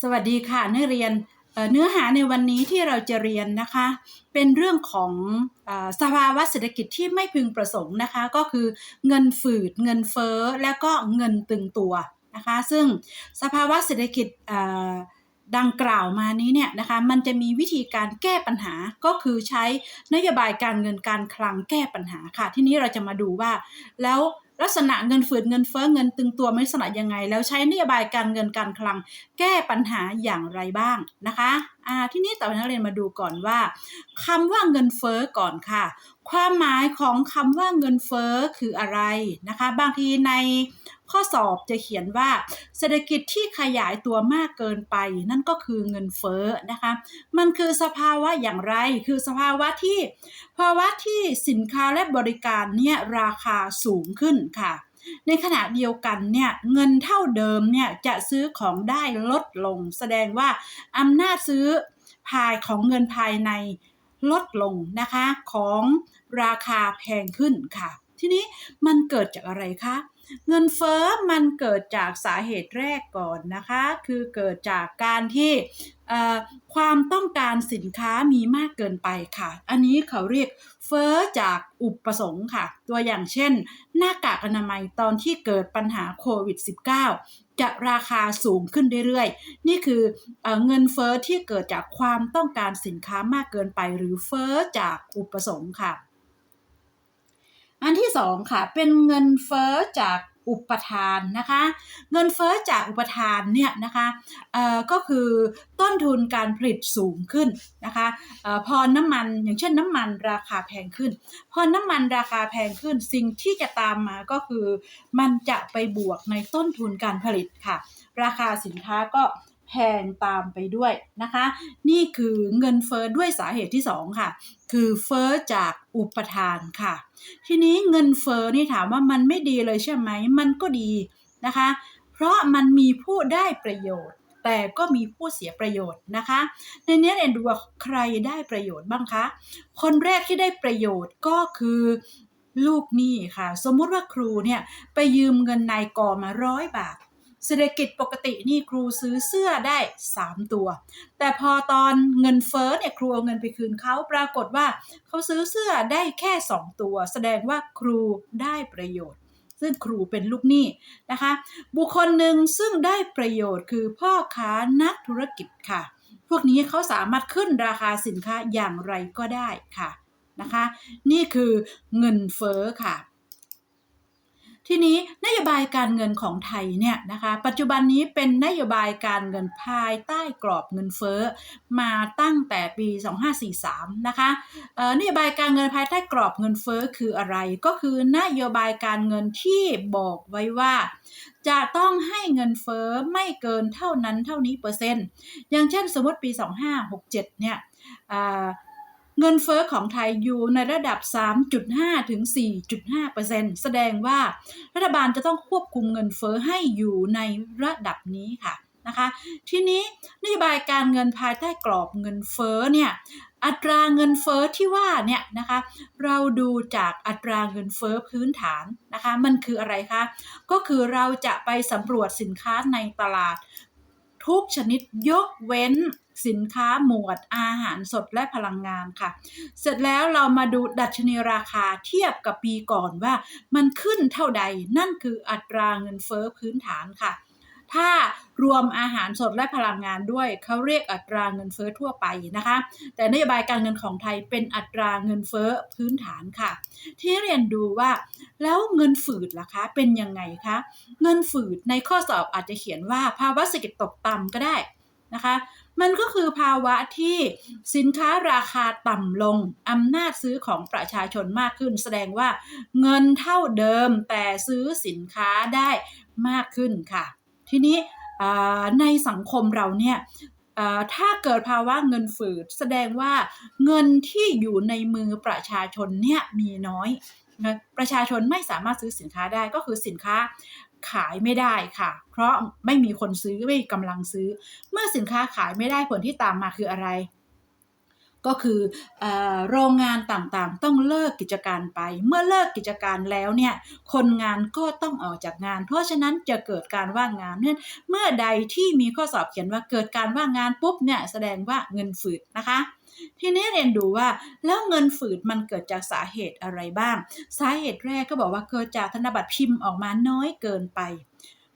สวัสดีค่ะนักเรียนเนื้อหาในวันนี้ที่เราจะเรียนนะคะ เป็นเรื่องของอสภาวะเศรษฐกิจที่ไม่พึงประสงค์นะคะ ก็คือเงินฝืด เงินเฟ้อและก็เงินตึงตัวนะคะ ซึ่งสภาวะเศรษฐกิจดังกล่าวมานี้เนี่ยนะคะมันจะมีวิธีการแก้ปัญหาก็คือใช้นโยบายการเงินการคลังแก้ปัญหาค่ะ ที่นี้เราจะมาดูว่าแล้ว ลักษณะเงินฝืดเงินเฟ้อเงินตึงตัวมันลักษณะยังไง แล้วใช้นโยบายการเงินการคลัง แก้ปัญหาอย่างไรบ้างนะคะอ่าที่นี้ต่อไปนักเรียนมาดูก่อนว่าคำว่าเงินเฟ้อก่อนค่ะ ความหมายของคำว่าเงินเฟ้อคืออะไรนะคะ บางทีในข้อสอบจะเขียนว่า เศรษฐกิจที่ขยายตัวมากเกินไป นั่นก็คือเงินเฟ้อนะคะ มันคือสภาวะอย่างไร คือสภาวะที่ภาวะที่สินค้าและบริการเนี่ยราคาสูงขึ้นค่ะ ในขณะเดียวกันเนี่ยเงินเท่าเดิมเนี่ยจะซื้อของได้ลดลง แสดงว่าอำนาจซื้อภายของเงินภายใน ลดลงนะคะของราคาแพงขึ้นค่ะ ทีนี้มันเกิดจากอะไรคะเงินเฟ้อมันเกิดจากสาเหตุแรกก่อนนะคะ คือเกิดจากการที่ความต้องการสินค้ามีมากเกินไปค่ะ อันนี้เขาเรียกเฟ้อจากอุปสงค์ค่ะ ตัวอย่างเช่น หน้ากากอนามัยตอนที่เกิดปัญหาโควิด -19 จะราคาสูงขึ้นเรื่อยๆ นี่คือเอเงินเฟ้อที่เกิดจากความต้องการสินค้ามากเกินไป หรือเฟ้อจากอุปสงค์ค่ะ อันที่สองค่ะ เป็นเงินเฟ้อจาก อุปทานนะคะ เงินเฟ้อจากอุปทานเนี่ยนะคะก็คือต้นทุนการผลิตสูงขึ้นนะคะออพอน้ำมันอย่างเช่นน้ำมันราคาแพงขึ้น พอน้ำมันราคาแพงขึ้น สิ่งที่จะตามมาก็คือ มันจะไปบวกในต้นทุนการผลิตค่ะ ราคาสินค้าก็ แพงตามไปด้วยนะคะ นี่คือเงินเฟ้อด้วยสาเหตุที่สองค่ะ คือเฟ้อจากอุปทานค่ะ ทีนี้เงินเฟ้อนี่ถามว่ามันไม่ดีเลยใช่ไหม มันก็ดีนะคะ เพราะมันมีผู้ได้ประโยชน์ แต่ก็มีผู้เสียประโยชน์นะคะ ในนี้เรนดูว่าใครได้ประโยชน์บ้างคะ คนแรกที่ได้ประโยชน์ก็คือลูกหนี้ค่ะ สมมุติว่าครูเนี่ยไปยืมเงินนายกมาร้อยบาท เศรษฐกิจปกตินี่ครูซื้อเสื้อได้ 3 ตัว แต่พอตอนเงินเฟ้อเนี่ยครูเอาเงินไปคืนเขาปรากฏว่าเขาซื้อเสื้อได้แค่ 2 ตัว แสดงว่าครูได้ประโยชน์ ซึ่งครูเป็นลูกหนี้นะคะ บุคคลหนึ่งซึ่งได้ประโยชน์คือพ่อค้านักธุรกิจค่ะ พวกนี้เขาสามารถขึ้นราคาสินค้าอย่างไรก็ได้ค่ะนะคะ นี่คือเงินเฟ้อค่ะ ทีนี้นโยบายการเงินของไทยเนี่ยนะคะปัจจุบันนี้เป็นนโยบายการเงินภายใต้กรอบเงินเฟ้อมาตั้งแต่ปี 2543 นะคะนโยบายการเงินภายใต้กรอบเงินเฟ้อคืออะไรก็คือนโยบายการเงินที่บอกไว้ว่า จะต้องให้เงินเฟ้อไม่เกินเท่านั้นเท่านี้เปอร์เซ็นต์ อย่างเช่นสมมติปี 2567 เนี่ย เงินเฟ้อของไทยอยู่ในระดับ 3.5 ถึง 4.5%แสดงว่ารัฐบาลจะต้องควบคุมเงินเฟ้อให้อยู่ในระดับนี้ค่ะนะคะทีนี้นโยบายการเงินภายใต้กรอบเงินเฟ้อเนี่ยอัตราเงินเฟ้อที่ว่าเนี่ยนะคะเราดูจากอัตราเงินเฟ้อพื้นฐานนะคะมันคืออะไรคะก็คือเราจะไปสำรวจสินค้าในตลาด ทุกชนิดยกเว้นสินค้าหมวดอาหารสดและพลังงานค่ะ เสร็จแล้วเรามาดูดัชนีราคาเทียบกับปีก่อนว่ามันขึ้นเท่าใด นั่นคืออัตราเงินเฟ้อพื้นฐานค่ะ ถ้ารวมอาหารสดและพลังงานด้วยเขาเรียกอัตราเงินเฟ้อทั่วไปนะคะ แต่นโยบายการเงินของไทยเป็นอัตราเงินเฟ้อพื้นฐานค่ะ ที่เรียนดูว่า แล้วเงินฝืดล่ะคะ เป็นยังไงคะเงินฝืดในข้อสอบอาจจะเขียนว่าภาวะเศรษฐกิจตกต่ำก็ได้นะคะมันก็คือภาวะที่สินค้าราคาต่ำลงอำนาจซื้อของประชาชนมากขึ้น แสดงว่าเงินเท่าเดิมแต่ซื้อสินค้าได้มากขึ้นค่ะ ทีนี้ในสังคมเราเนี่ยถ้าเกิดภาวะเงินฝืดแสดงว่าเงินที่อยู่ในมือประชาชนเนี่ยมีน้อยนะประชาชนไม่สามารถซื้อสินค้าได้ก็คือสินค้าขายไม่ได้ค่ะ เพราะไม่มีคนซื้อไม่มีกำลังซื้อ เมื่อสินค้าขายไม่ได้ผลที่ตามมาคืออะไร ก็คืออโรงงานต่างๆ ต้องเลิกกิจการไป เมื่อเลิกกิจการแล้วเนี่ยคนงานก็ต้องออกจากงาน เพราะฉะนั้นจะเกิดการว่างงานเนี่ยเมื่อใดที่มีข้อสอบเขียนว่าเกิดการว่างงานปุ๊บเนี่ยแสดงว่าเงินฝืดนะคะทีนี้เรียนดูว่าแล้วเงินฝืดมันเกิดจากสาเหตุอะไรบ้าง สาเหตุแรกก็บอกว่าเกิดจากธนบัตรพิมพ์ออกมาน้อยเกินไป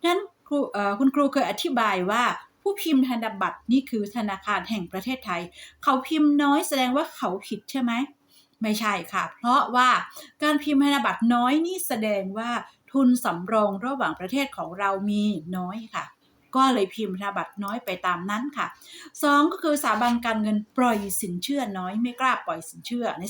นั้นคคุณครูเคยอธิบายว่า ผู้พิมพ์ธนบัตรนี่คือธนาคารแห่งประเทศไทย เขาพิมพ์น้อยแสดงว่าเขาผิดใช่ไหมไม่ใช่ค่ะ เพราะว่าการพิมพ์ธนบัตรน้อยนี่แสดงว่าทุนสำรองระหว่างประเทศของเรามีน้อยค่ะ ก็เลยพิมพ์ธนบัตรน้อยไปตามนั้นค่ะสองก็คือสถาบันการเงินปล่อยสินเชื่อน้อยไม่กล้าปล่อยสินเชื่อใน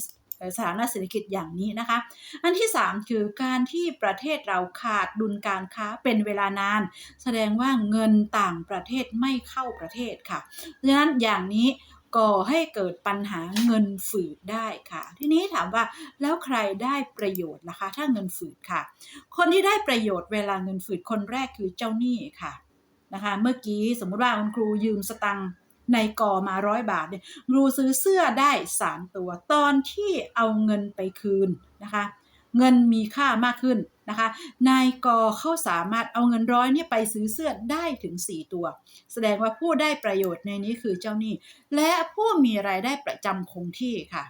สถานะเศรษฐกิจอย่างนี้นะคะ อันที่ 3 คือการที่ประเทศเราขาดดุลการค้าเป็นเวลานาน แสดงว่าเงินต่างประเทศไม่เข้าประเทศค่ะดังนั้นอย่างนี้ก่อให้เกิดปัญหาเงินฝืดได้ค่ะ ทีนี้ถามว่าแล้วใครได้ประโยชน์ล่ะคะ ถ้าเงินฝืดค่ะ คนที่ได้ประโยชน์เวลาเงินฝืดคนแรกคือเจ้าหนี้ค่ะนะคะ เมื่อกี้สมมุติว่าคุณครูยืมสตังค์ ในกอมาร้อยบาทเนี่ยรูซื้อเสื้อได้3ตัว ตอนที่เอาเงินไปคืนนะคะเงินมีค่ามากขึ้นนะคะ นายกเขาสามารถเอาเงินร้อยเนี่ยไปซื้อเสื้อได้ถึง 4 ตัว แสดงว่าผู้ได้ประโยชน์ในนี้คือเจ้าหนี้ และผู้มีรายได้ประจำคงที่ค่ะ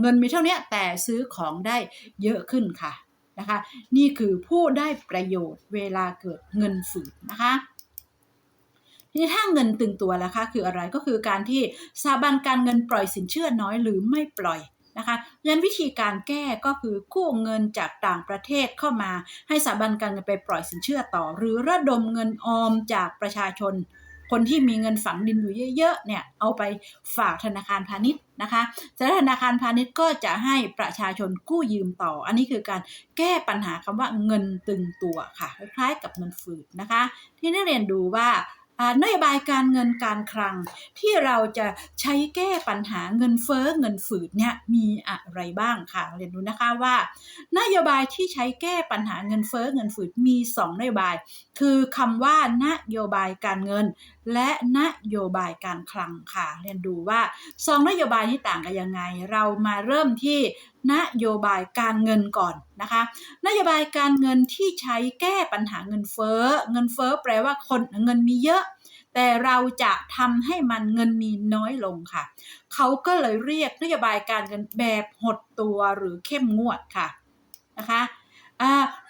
เงินมีเท่านี้แต่ซื้อของได้เยอะขึ้นค่ะนะคะ นี่คือผู้ได้ประโยชน์เวลาเกิดเงินฝืดนะคะ ทีนี้ถ้าเงินตึงตัวล่ะคะคืออะไรก็คือการที่สถาบันการเงินปล่อยสินเชื่อน้อยหรือไม่ปล่อยนะคะยันวิธีการแก้ก็คือกู้เงินจากต่างประเทศเข้ามา ให้สถาบันการเงินไปปล่อยสินเชื่อต่อ หรือระดมเงินออมจากประชาชน คนที่มีเงินฝังดินอยู่เยอะๆเนี่ยเอาไปฝากธนาคารพาณิชย์นะคะแต่ธนาคารพาณิชย์ก็จะให้ประชาชนกู้ยืมต่อ อันนี้คือการแก้ปัญหาคำว่าเงินตึงตัวค่ะคล้ายๆกับเงินฝืดนะคะ ที่นักเรียนดูว่า นโยบายการเงินการคลัง ที่เราจะใช้แก้ปัญหาเงินเฟ้อเงินฝืดเนี่ยมีอะไรบ้างค่ะเรียนดูนะคะว่า นโยบายที่ใช้แก้ปัญหาเงินเฟ้อเงินฝืดมี 2 นโยบาย คือคำว่านโยบายการเงินและนโยบายการคลังค่ะ เรียนดูว่าสองนโยบายนี้ต่างกันยังไง เรามาเริ่มที่นโยบายการเงินก่อนนะคะ นโยบายการเงินที่ใช้แก้ปัญหาเงินเฟ้อ เงินเฟ้อแปลว่าคนเงินมีเยอะ แต่เราจะทำให้มันเงินมีน้อยลงค่ะ เขาก็เลยเรียกนโยบายการเงินแบบหดตัวหรือเข้มงวดค่ะนะคะ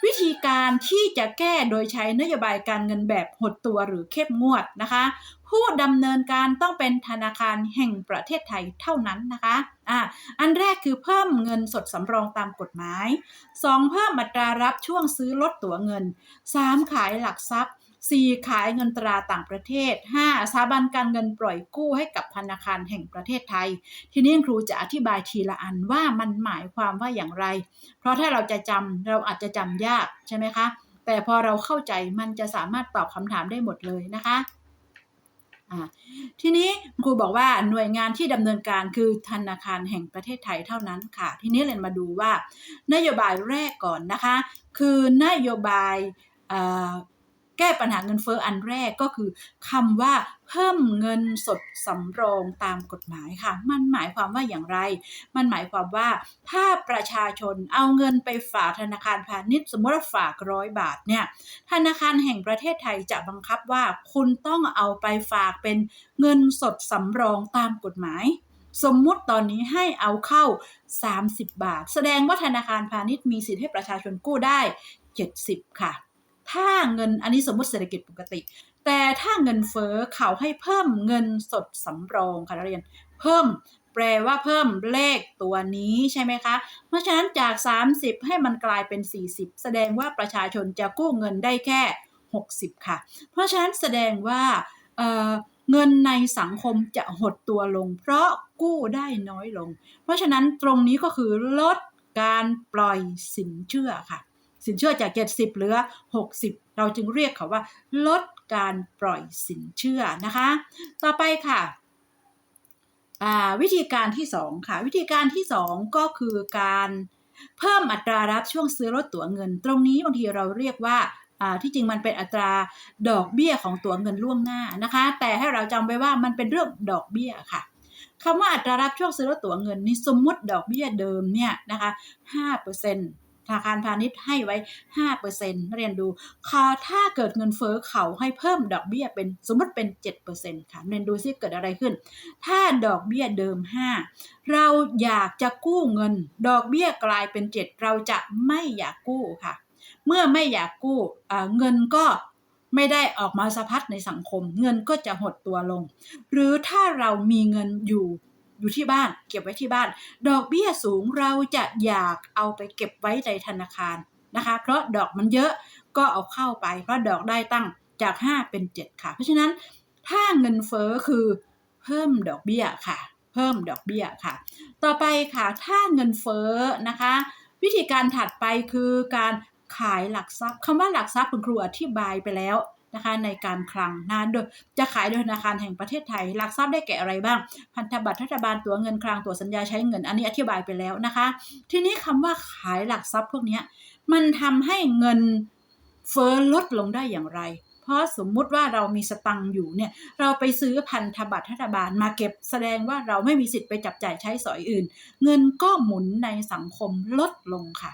วิธีการที่จะแก้โดยใช้นโยบายการเงินแบบหดตัวหรือเข้มงวดนะคะ ผู้ดำเนินการต้องเป็นธนาคารแห่งประเทศไทยเท่านั้นนะคะอะอันแรกคือเพิ่มเงินสดสำรองตามกฎหมาย 2. เพิ่มอัตรารับช่วงซื้อลดตั๋วเงิน 3. ขายหลักทรัพย์ 4. ขายเงินตราต่างประเทศ 5. สถาบันการเงินปล่อยกู้ให้กับธนาคารแห่งประเทศไทย ทีนี้ครูจะอธิบายทีละอันว่ามันหมายความว่าอย่างไร เพราะถ้าเราจะจำเราอาจจะจำยากใช่ไหมคะ แต่พอเราเข้าใจมันจะสามารถตอบคำถามได้หมดเลยนะคะทีนี้ครูบอกว่าหน่วยงานที่ดำเนินการคือธนาคารแห่งประเทศไทยเท่านั้นค่ะ ทีนี้เรียนมาดูว่า นโยบายแรกก่อนนะคะ คือนโยบาย แก้ปัญหาเงินเฟ้ออันแรกก็คือคำว่าเพิ่มเงินสดสำรองตามกฎหมายค่ะ มันหมายความว่าอย่างไร มันหมายความว่าถ้าประชาชนเอาเงินไปฝากธนาคารพาณิชย์ สมมติว่าฝากร้อยบาทเนี่ยธนาคารแห่งประเทศไทยจะบังคับว่าคุณต้องเอาไปฝากเป็นเงินสดสำรองตามกฎหมายสมมุติตอนนี้ให้เอาเข้า 30 บาท แสดงว่าธนาคารพาณิชย์มีสิทธิ์ให้ประชาชนกู้ได้ 70 ค่ะ ถ้าเงินอันนี้สมมติเศรษฐกิจปกติ แต่ถ้าเงินเฟ้อเขาให้เพิ่มเงินสดสำรองค่ะนักเรียน เพิ่มแปลว่าเพิ่มเลขตัวนี้ใช่ไหมคะ เพราะฉะนั้นจาก 30 ให้มันกลายเป็น 40 แสดงว่าประชาชนจะกู้เงินได้แค่ 60 ค่ะ เพราะฉะนั้นแสดงว่าเเงินในสังคมจะหดตัวลง เพราะกู้ได้น้อยลง เพราะฉะนั้นตรงนี้ก็คือลดการปล่อยสินเชื่อค่ะ สินเชื่อจาก 70 เหลือ 60 เราจึงเรียกเขาว่า ลดการปล่อยสินเชื่อนะคะ ต่อไปค่ะวิธีการที่ 2 ค่ะ วิธีการที่ 2 ก็คือการเพิ่มอัตรารับช่วงซื้อลดตั๋วเงิน ตรงนี้บางทีเราเรียกว่าที่จริงมันเป็นอัตราดอกเบี้ยของตั๋วเงินล่วงหน้านะคะ แต่ให้เราจำไว้ว่ามันเป็นเรื่องดอกเบี้ยค่ะคำว่าอัตรารับช่วงซื้อลดตั๋วเงินนี่สมมติดอกเบี้ยเดิมเนี่ยนะคะ5% ธนาคารพาณิชย์ให้ไว้ 5%เรียนดูค่ะถ้าเกิดเงินเฟ้อเขาให้เพิ่มดอกเบี้ยเป็นสมมติเป็น 7%ค่ะเรียนดูซิเกิดอะไรขึ้น ถ้าดอกเบี้ยเดิม 5 เราอยากจะกู้เงิน ดอกเบี้ยกลายเป็น 7 เราจะไม่อยากกู้ค่ะ เมื่อไม่อยากกู้เงินก็ไม่ได้ออกมาสะพัดในสังคม เงินก็จะหดตัวลง หรือถ้าเรามีเงินอยู่ อยู่ที่บ้าน เก็บไว้ที่บ้าน ดอกเบี้ยสูงเราจะอยากเอาไปเก็บไว้ในธนาคารนะคะ เพราะดอกมันเยอะก็เอาเข้าไป เพราะดอกได้ตั้งจาก 5 เป็น 7 ค่ะ เพราะฉะนั้นถ้าเงินเฟอ้อคือเพิ่มดอกเบี้ยค่ะ เพิ่มดอกเบี้ยค่ะ ต่อไปค่ะถ้าเงินเฟ้อนะคะ วิธีการถัดไปคือการขายหลักทรัพย์คำว่าหลักทรัพย์คุณครูอธิบายไปแล้ว นะคะในการคลังนะโดยจะขายโดยธนาคารแห่งประเทศไทย หลักทรัพย์ได้แก่อะไรบ้าง พันธบัตรรัฐบาลตัวเงินคลังตัวสัญญาใช้เงิน อันนี้อธิบายไปแล้วนะคะ ทีนี้คำว่าขายหลักทรัพย์พวกนี้มันทำให้เงินเฟ้อลดลงได้อย่างไร เพราะสมมุติว่าเรามีสตังค์อยู่เนี่ย เราไปซื้อพันธบัตรรัฐบาลมาเก็บแสดงว่าเราไม่มีสิทธิ์ไปจับจ่ายใช้สอยอื่น เงินก็หมุนในสังคมลดลงค่ะ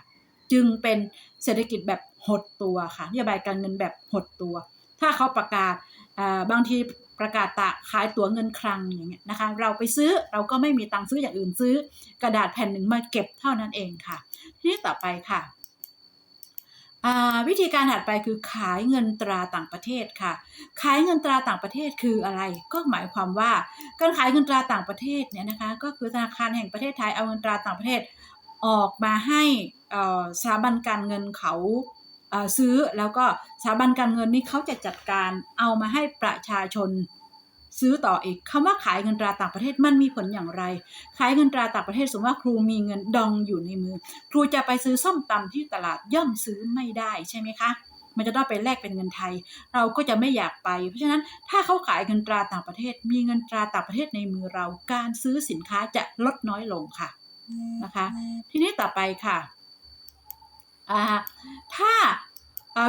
จึงเป็นเศรษฐกิจแบบหดตัวค่ะนโยบายการเงินแบบหดตัว ถ้าเขาประกาศบางทีประกาศตะขายตั๋วเงินคลังอย่างเงี้ยนะคะ เราไปซื้อเราก็ไม่มีตังค์ซื้ออย่างอื่นซื้อกระดาษแผ่นหนึ่งมาเก็บเท่านั้นเองค่ะ ทีนี้ต่อไปค่ะวิธีการถัดไปคือขายเงินตราต่างประเทศค่ะ ขายเงินตราต่างประเทศคืออะไร ก็หมายความว่าการขายเงินตราต่างประเทศเนี่ยนะคะก็คือธนาคารแห่งประเทศไทยเอาเงินตราต่างประเทศออกมาให้สถาบันการเงินเขา ซื้อแล้วก็สถาบันการเงินนี่เขาจะจัดการเอามาให้ประชาชนซื้อต่ออีกคำว่าขายเงินตราต่างประเทศมันมีผลอย่างไร ขายเงินตราต่างประเทศสมมติว่าครูมีเงินดองอยู่ในมือ ครูจะไปซื้อส้มตำที่ตลาดย่อมซื้อไม่ได้ใช่ไหมคะ มันจะต้องไปแลกเป็นเงินไทย เราก็จะไม่อยากไป เพราะฉะนั้นถ้าเขาขายเงินตราต่างประเทศ มีเงินตราต่างประเทศในมือเรา การซื้อสินค้าจะลดน้อยลงค่ะนะคะ ทีนี้ต่อไปค่ะ ถ้า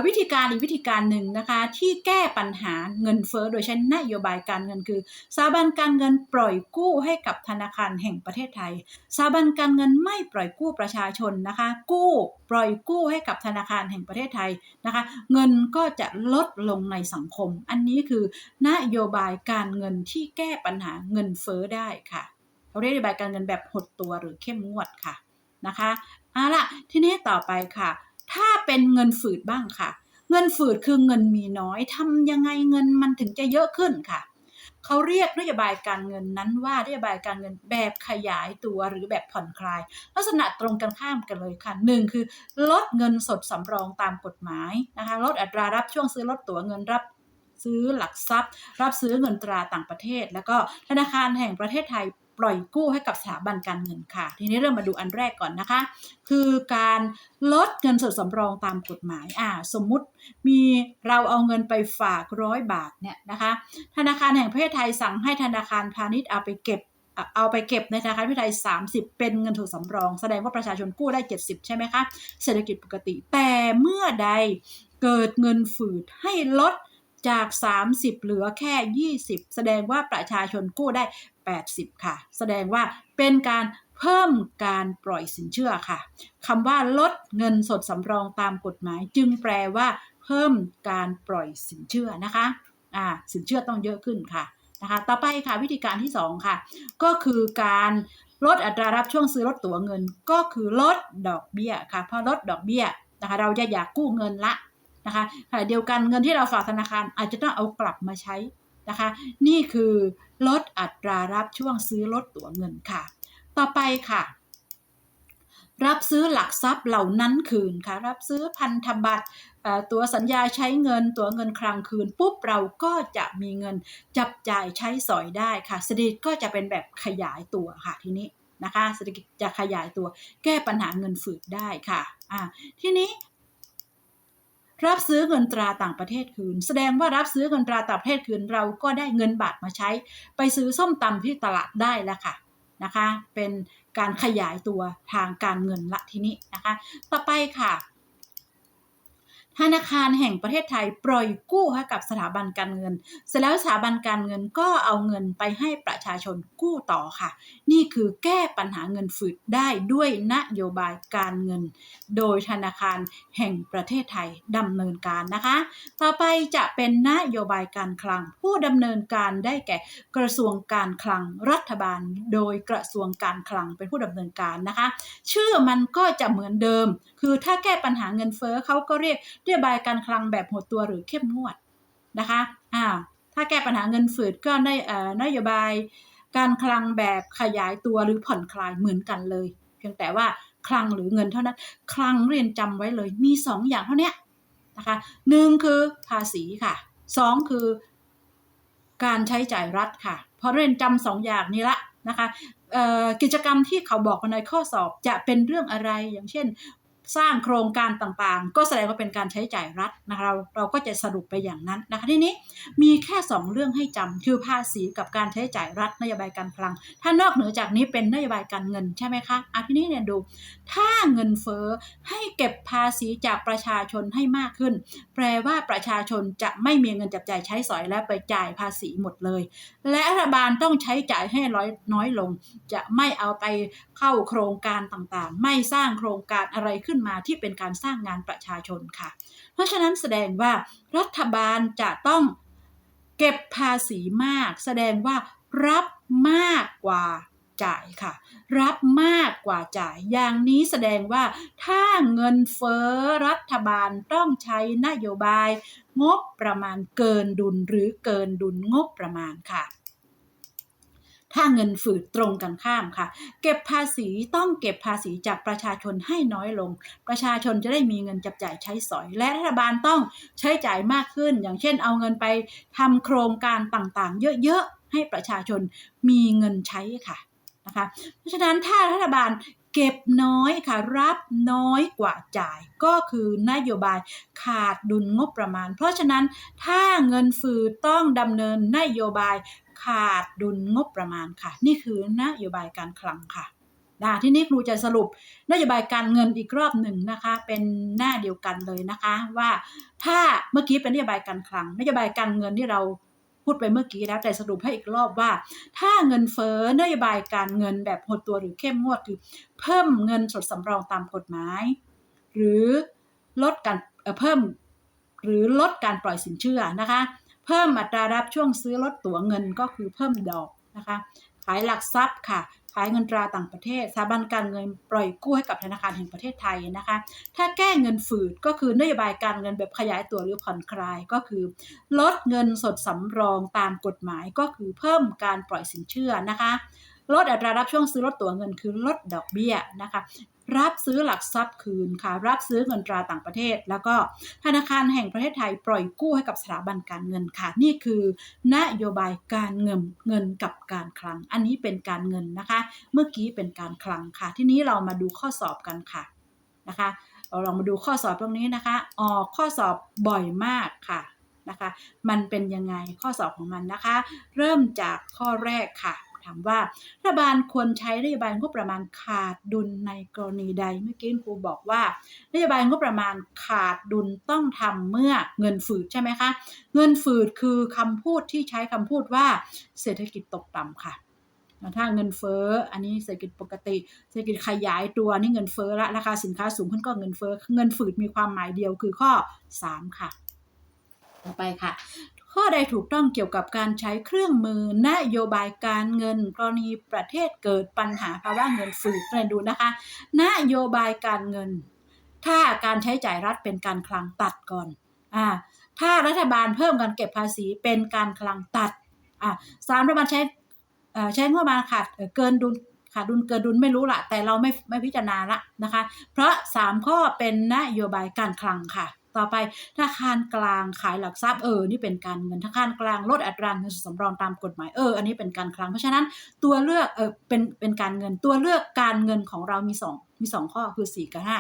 วิธีการอีกวิธีการหนึ่งนะคะที่แก้ปัญหาเงินเฟ้อโดยใช้นโยบายการเงินคือสถาบันการเงินปล่อยกู้ให้กับธนาคารแห่งประเทศไทยสถาบันการเงินไม่ปล่อยกู้ประชาชนนะคะ กู้ปล่อยกู้ให้กับธนาคารแห่งประเทศไทยนะคะ เงินก็จะลดลงในสังคม อันนี้คือนโยบายการเงินที่แก้ปัญหาเงินเฟ้อได้ค่ะเราเรียกนโยบายการเงินแบบหดตัวหรือเข้มงวดค่ะนะคะ เอาละทีนี้ต่อไปค่ะ ถ้าเป็นเงินฝืดบ้างค่ะ เงินฝืดคือเงินมีน้อยทำยังไงเงินมันถึงจะเยอะขึ้นค่ะเขาเรียกนโยบายการเงินนั้นว่านโยบายการเงินแบบขยายตัวหรือแบบผ่อนคลาย ลักษณะตรงกันข้ามกันเลยค่ะหนึ่งคือ ลดเงินสดสำรองตามกฎหมายนะคะลดอัตรารับช่วงซื้อลดตั๋วเงินรับซื้อหลักทรัพย์ รับซื้อเงินตราต่างประเทศ แล้วก็ธนาคารแห่งประเทศไทย ปล่อยกู้ให้กับสถาบันการเงินค่ะ ทีนี้เริ่มมาดูอันแรกก่อนนะคะ คือการลดเงินสดสำรองตามกฎหมายอ่าสมมุติมีเราเอาเงินไปฝากร้อยบาทเนี่ยนะคะธนาคารแห่งประเทศไทยสั่งให้ธนาคารพาณิชย์เอาไปเก็บเอาไปเก็บในธนาคารพิไทย 30 เป็นเงินสดสำรอง แสดงว่าประชาชนกู้ได้ 70 ใช่ไหมคะ เศรษฐกิจปกติ แต่เมื่อใดเกิดเงินฝืดให้ลด จาก 30 เหลือแค่ 20 แสดงว่าประชาชนกู้ได้ 80 ค่ะ แสดงว่าเป็นการเพิ่มการปล่อยสินเชื่อค่ะคำว่าลดเงินสดสำรองตามกฎหมาย จึงแปลว่า เพิ่มการปล่อยสินเชื่อนะคะอ่าสินเชื่อต้องเยอะขึ้นค่ะนะคะ ต่อไปค่ะวิธีการที่ 2 ค่ะ ก็คือการลดอัตรารับช่วงซื้อลดตั๋วเงิน ก็คือลดดอกเบี้ยค่ะพอลดดอกเบี้ยนะคะ เราจะอยากกู้เงินละ นะคะขณะเดียวกันเงินที่เราฝากธนาคารอาจจะต้องเอากลับมาใช้นะคะ นี่คือลดอัตรารับช่วงซื้อลดตั๋วเงินค่ะ ต่อไปค่ะ รับซื้อหลักทรัพย์เหล่านั้นคืนค่ะ รับซื้อพันธบัตรตัวสัญญาใช้เงินตัวเงินคลังคืนปุ๊บเราก็จะมีเงินจับจ่ายใช้สอยได้ค่ะเศรษฐกิจก็จะเป็นแบบขยายตัวค่ะทีนี้นะคะเศรษฐกิจจะขยายตัวแก้ปัญหาเงินฝืดได้ค่ะอ่าทีนี้ รับซื้อเงินตราต่างประเทศคืน แสดงว่ารับซื้อเงินตราต่างประเทศคืนเราก็ได้เงินบาทมาใช้ ไปซื้อส้มตำที่ตลาดได้แล้วค่ะนะคะ เป็นการขยายตัวทางการเงินละทีนี้นะคะ ต่อไปค่ะ ธนาคารแห่งประเทศไทยปล่อยกู้ให้กับสถาบันการเงิน เสร็จแล้วสถาบันการเงินก็เอาเงินไปให้ประชาชนกู้ต่อค่ะ นี่คือแก้ปัญหาเงินฝืดได้ด้วยนโยบายการเงิน โดยธนาคารแห่งประเทศไทยดำเนินการนะคะ ต่อไปจะเป็นนโยบายการคลัง ผู้ดำเนินการได้แก่กระทรวงการคลังรัฐบาล โดยกระทรวงการคลังเป็นผู้ดำเนินการนะคะ ชื่อมันก็จะเหมือนเดิม คือถ้าแก้ปัญหาเงินเฟ้อเขาก็เรียกโยบายการคลังแบบหดตัวหรือเข้มงวดนะคะอ่าถ้าแก้ปัญหาเงินฝืดก็ได้เอ่อนโยบายการคลังแบบขยายตัวหรือผ่อนคลายเหมือนกันเลย เพียงแต่ว่าคลังหรือเงินเท่านั้น คลังเรียนจำไว้เลยมี 2 อย่างเท่านี้นะคะหนึ่งคือภาษีค่ะสองคือการใช้จ่ายรัฐค่ะ พอเรียนจำสองอย่างนี้ละนะคะเอ่อกิจกรรมที่เขาบอกในข้อสอบจะเป็นเรื่องอะไรอย่างเช่น สร้างโครงการต่างๆ ก็แสดงว่าเป็นการใช้จ่ายรัฐนะคะเราเราก็จะสรุปไปอย่างนั้นนะคะทีนี้มีแค่ 2 เรื่องให้จำคือภาษีกับการใช้จ่ายรัฐนโยบายการคลัง ถ้านอกเหนือจากนี้เป็นนโยบายการเงินใช่ไหมคะอะทีนี้เนี่ยดู ถ้าเงินเฟ้อให้เก็บภาษีจากประชาชนให้มากขึ้น แปลว่าประชาชนจะไม่มีเงินจับจ่ายใช้สอยและไปจ่ายภาษีหมดเลย และรัฐบาลต้องใช้จ่ายให้น้อยน้อยลง จะไม่เอาไปเข้าโครงการต่างๆ ไม่สร้างโครงการอะไรขึ้นมาที่เป็นการสร้างงานประชาชนค่ะ เพราะฉะนั้นแสดงว่ารัฐบาลจะต้องเก็บภาษีมาก แสดงว่ารับมากกว่าจ่ายค่ะ รับมากกว่าจ่าย อย่างนี้แสดงว่าถ้าเงินเฟ้อรัฐบาลต้องใช้นโยบาย งบประมาณเกินดุลหรือเกินดุลงบประมาณค่ะ ถ้าเงินฝืดตรงกันข้ามค่ะ เก็บภาษีต้องเก็บภาษีจากประชาชนให้น้อยลง ประชาชนจะได้มีเงินจับจ่ายใช้สอย และรัฐบาลต้องใช้จ่ายมากขึ้น อย่างเช่นเอาเงินไปทำโครงการต่างๆ เยอะๆ ให้ประชาชนมีเงินใช้ค่ะนะคะเพราะฉะนั้นถ้ารัฐบาลเก็บน้อยค่ะรับน้อยกว่าจ่ายก็คือนโยบายขาดดุลงบประมาณ เพราะฉะนั้นถ้าเงินฝืดต้องดำเนินนโยบาย ขาดดุลงบประมาณค่ะ นี่คือนโยบายการคลังค่ะนะที่นี่ครูจะสรุปนโยบายการเงินอีกรอบหนึ่งนะคะ เป็นหน้าเดียวกันเลยนะคะว่าถ้าเมื่อกี้เป็นนโยบายการคลังนโยบายการเงินที่เราพูดไปเมื่อกี้แล้วแต่สรุปให้อีกรอบว่า ถ้าเงินเฟ้อนโยบายการเงินแบบหดตัวหรือเข้มงวดคือ เพิ่มเงินสดสำรองตามกฎหมาย หรือลดการเอ่อเพิ่มหรือลดการปล่อยสินเชื่อนะคะ เพิ่มอัตรารับช่วงซื้อลดตั๋วเงินก็คือเพิ่มดอกนะคะ ขายหลักทรัพย์ค่ะ ขายเงินตราต่างประเทศสถาบันการเงินปล่อยกู้ให้กับธนาคารแห่งประเทศไทยนะคะ ถ้าแก้เงินฝืดก็คือนโยบายการเงินแบบขยายตัวหรือผ่อนคลายก็คือ ลดเงินสดสำรองตามกฎหมายก็คือเพิ่มการปล่อยสินเชื่อนะคะ ลดอัตรารับช่วงซื้อลดตั๋วเงินคือลดดอกเบี้ยนะคะรับซื้อหลักทรัพย์คืนค่ะ รับซื้อเงินตราต่างประเทศ แล้วก็ธนาคารแห่งประเทศไทยปล่อยกู้ให้กับสถาบันการเงินค่ะ นี่คือนโยบายการเงินเงินกับการคลัง อันนี้เป็นการเงินนะคะ เมื่อกี้เป็นการคลังค่ะ ที่นี้เรามาดูข้อสอบกันค่ะนะคะเราลองมาดูข้อสอบตรงนี้นะคะ ออกข้อสอบบ่อยมากค่ะนะคะ มันเป็นยังไงข้อสอบของมันนะคะ เริ่มจากข้อแรกค่ะ ถามว่ารัฐบาลควรใช้นโยบายงบประมาณขาดดุลในกรณีใดเมื่อกี้ครูบอกว่านโยบายงบประมาณขาดดุลต้องทำเมื่อเงินฝืดใช่ไหมคะเงินฝืดคือคำพูดที่ใช้คำพูดว่าเศรษฐกิจตกต่ำค่ะถ้าเงินเฟ้อ อันนี้เศรษฐกิจปกติ เศรษฐกิจขยายตัวนี่เงินเฟ้อละราคาสินค้าสูงขึ้นก็เงินเฟ้อ เงินฝืดมีความหมายเดียวคือข้อ 3 ค่ะ ต่อไปค่ะ ข้อใดถูกต้องเกี่ยวกับการใช้เครื่องมือนโยบายการเงิน กรณีประเทศเกิดปัญหาภาวะเงินฝืดไปดูนะคะ นโยบายการเงิน ถ้าการใช้จ่ายรัฐเป็นการคลังตัดก่อนอ่าถ้ารัฐบาลเพิ่มการเก็บภาษีเป็นการคลังตัดอ่าสามรัฐบาลใช้ใช้งบประมาณขาดเอ่อเกินดุลขาดดุลเกินดุลไม่รู้ละแต่เราไม่ไม่พิจารณาละนะคะ เพราะ 3 ข้อเป็นนโยบายการคลังค่ะ ต่อไปธนาคารกลางขายหลักทรัพย์เออ นี่เป็นการเงินธนาคารกลางลดอัตราเงินสำรองตามกฎหมายเออ อันนี้เป็นการคลังเพราะฉะนั้นตัวเลือกเออเป็นเป็นการเงินตัวเลือกการเงินของเรามีสองมีสองข้อคือสี่กับห้า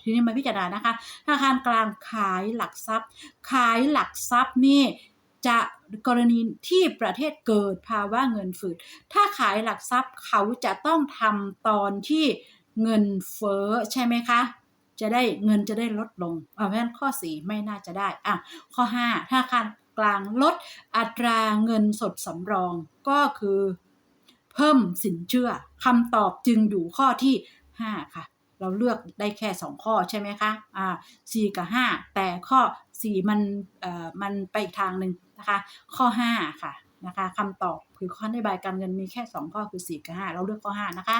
ทีนี้มาพิจารณานะคะธนาคารกลางขายหลักทรัพย์ ขายหลักทรัพย์นี่จะกรณีที่ประเทศเกิดภาวะเงินฝืด ถ้าขายหลักทรัพย์เขาจะต้องทำตอนที่เงินเฟ้อใช่ไหมคะ จะได้เงินจะได้ลดลงเพราะฉะนั้นข้อ 4 ไม่น่าจะได้อะข้อ5ธนาคารกลางลดอัตราเงินสดสำรองก็คือเพิ่มสินเชื่อคำตอบจึงอยู่ข้อที่ 5 ค่ะ เราเลือกได้แค่ 2 ข้อใช่ไหมคะอ่า4กับ 5 แต่ข้อ 4 มันเอ่อมันไปอีกทางหนึ่งนะคะ ข้อ 5 ค่ะ นะคะคำตอบคือข้อนโยบายการเงินมีแค่ 2 ข้อคือ 4 กับ 5 เราเลือกข้อ 5 นะคะ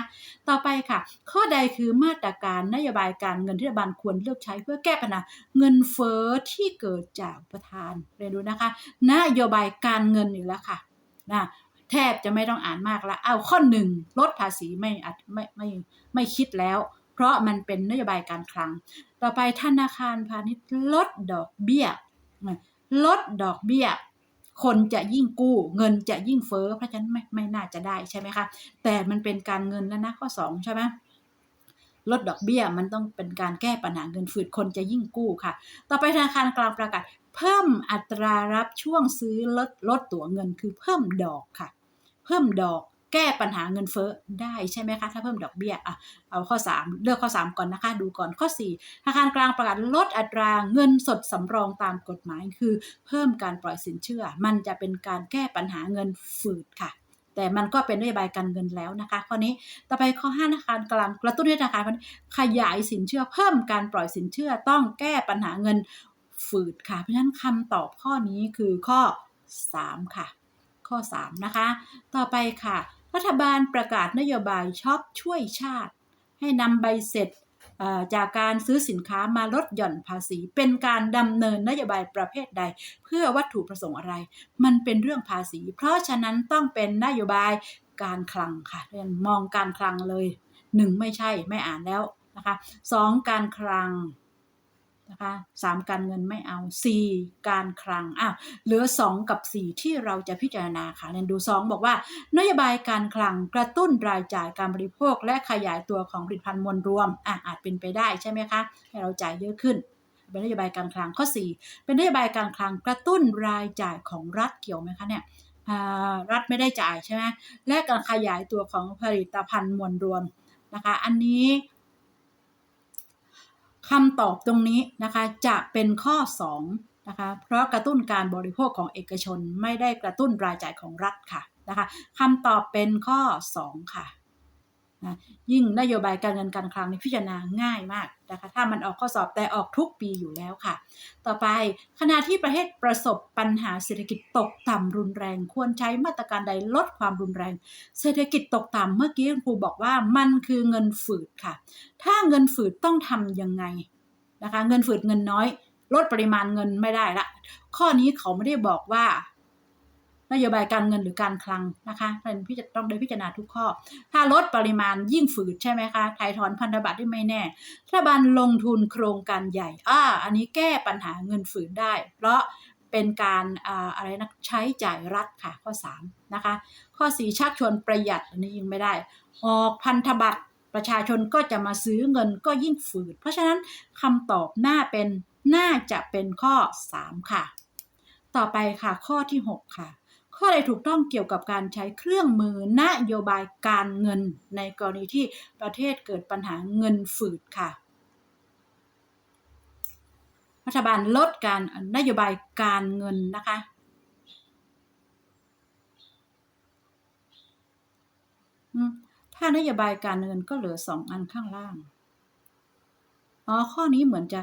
ต่อไปค่ะ ข้อใดคือมาตรการนโยบายการเงินที่รัฐบาลควรเลือกใช้เพื่อแก้ปัญหาเงินเฟ้อที่เกิดจากประธานเรียนดูนะคะ นโยบายการเงินอยู่แล้วค่ะนะแทบจะไม่ต้องอ่านมากละเอาข้อหนึ่งลดภาษีไม่อาจไม่ไม่ไม่คิดแล้ว เพราะมันเป็นนโยบายการคลัง ต่อไปธนาคารพาณิชย์ลดดอกเบี้ยลดดอกเบี้ย คนจะยิ่งกู้ เงินจะยิ่งเฟ้อเพราะฉะนั้นไม่ไม่น่าจะได้ใช่ไหมคะแต่มันเป็นการเงินแล้วนะข้อ 2 ใช่ไหมลดดอกเบี้ยมันต้องเป็นการแก้ปัญหาเงินฝืดคนจะยิ่งกู้ค่ะ ต่อไปธนาคารกลางประกาศ เพิ่มอัตรารับช่วงซื้อลดลดตั๋วเงินคือเพิ่มดอกค่ะ เพิ่มดอก แก้ปัญหาเงินเฟ้อได้ใช่ไหมคะ ถ้าเพิ่มดอกเบี้ยอะเอาข้อ 3 เลือกข้อ 3 ก่อนนะคะ ดูก่อนข้อ4ธนาคารกลางประกาศลดอัตราเงินสดสำรองตามกฎหมายคือ เพิ่มการปล่อยสินเชื่อ มันจะเป็นการแก้ปัญหาเงินฝืดค่ะแต่มันก็เป็นนโยบายการเงินแล้วนะคะข้อนี้ต่อไปข้อ5ธนาคารกลางกระตุ้นให้ธนาคารขยายสินเชื่อเพิ่มการปล่อยสินเชื่อต้องแก้ปัญหาเงินฝืดค่ะ เพราะฉะนั้นคำตอบข้อนี้คือข้อ 3 ค่ะ ข้อ 3 นะคะ ต่อไปค่ะ รัฐบาลประกาศนโยบายช็อปช่วยชาติ ให้นำใบเสร็จจากการซื้อสินค้ามาลดหย่อนภาษี เป็นการดำเนินนโยบายประเภทใด เพื่อวัตถุประสงค์อะไร มันเป็นเรื่องภาษี เพราะฉะนั้นต้องเป็นนโยบายการคลังค่ะเรียนมองการคลังเลยหนึ่งไม่ใช่ไม่อ่านแล้วนะคะสองการคลัง นะคะสามการเงินไม่เอาสี่การคลังอะเหลือสองกับสี่ที่เราจะพิจารณาค่ะเรียนดูสองบอกว่านโยบายการคลังกระตุ้นรายจ่ายการบริโภค และขยายตัวของผลิตภัณฑ์มวลรวมอะอาจเป็นไปได้ใช่ไหมคะให้เราจ่ายเยอะขึ้นเป็นนโยบายการคลังข้อ 4 เป็นนโยบายการคลังกระตุ้นรายจ่ายของรัฐเกี่ยวไหมคะเนี่ยรัฐไม่ได้จ่ายใช่ไหมและการขยายตัวของผลิตภัณฑ์มวลรวมนะคะ อันนี้ คำตอบตรงนี้นะคะจะเป็นข้อ 2 นะคะ เพราะกระตุ้นการบริโภคของเอกชนไม่ได้กระตุ้นรายจ่ายของรัฐค่ะนะคะคำตอบเป็นข้อ 2 ค่ะ นะยิ่งนโยบายการเงินการคลังในพิจารณาง่ายมากนะคะถ้ามันออกข้อสอบแต่ออกทุกปีอยู่แล้วค่ะ ต่อไปขณะที่ประเทศประสบปัญหาเศรษฐกิจตกต่ำรุนแรง ควรใช้มาตรการใดลดความรุนแรง เศรษฐกิจตกต่ำเมื่อกี้คุณครูบอกว่ามันคือเงินฝืดค่ะ ถ้าเงินฝืดต้องทำยังไงนะคะเงินฝืดเงินน้อย ลดปริมาณเงินไม่ได้ละข้อนี้เขาไม่ได้บอกว่า นโยบายการเงินหรือการคลังนะคะเป็นพี่จะต้องได้พิจารณาทุกข้อ ถ้าลดปริมาณยิ่งฝืดใช่ไหมคะถ่ายถอนพันธบัตรได้ไม่แน่รัฐบาลลงทุนโครงการใหญ่อ่าอันนี้แก้ปัญหาเงินฝืดได้ เพราะเป็นการอ่าอะไรนะใช้จ่ายรัฐค่ะข้อ3นะคะข้อ 4 ชักชวนประหยัดอันนี้ยิงไม่ได้ออกพันธบัตรประชาชนก็จะมาซื้อเงินก็ยิ่งฝืด เพราะฉะนั้นคำตอบน่าเป็นน่าจะเป็นข้อ 3 ค่ะ ต่อไปค่ะข้อที่ 6 ค่ะ ข้อใดถูกต้องเกี่ยวกับการใช้เครื่องมือนโยบายการเงิน ในกรณีที่ประเทศเกิดปัญหาเงินฝืดค่ะ รัฐบาลลดการนโยบายการเงินนะคะถ้านโยบายการเงินก็เหลือสองอันข้างล่าง อ๋อ ข้อนี้เหมือนจะ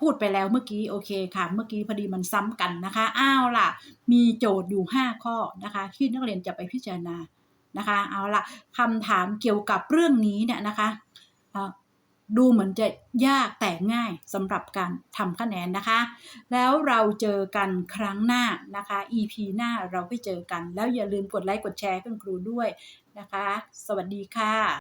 พูดไปแล้วเมื่อกี้โอเคค่ะ เมื่อกี้พอดีมันซ้ำกันนะคะ อ้าวล่ะ มีโจทย์อยู่ 5 ข้อนะคะ ที่นักเรียนจะไปพิจารณานะคะ เอาล่ะคำถามเกี่ยวกับเรื่องนี้เนี่ยนะคะดูเหมือนจะยากแต่ง่ายสำหรับการทำคะแนนนะคะ แล้วเราเจอกันครั้งหน้านะคะ EP หน้าเราไปเจอกัน แล้วอย่าลืมกดไลค์กดแชร์คุณครูด้วยนะคะ สวัสดีค่ะ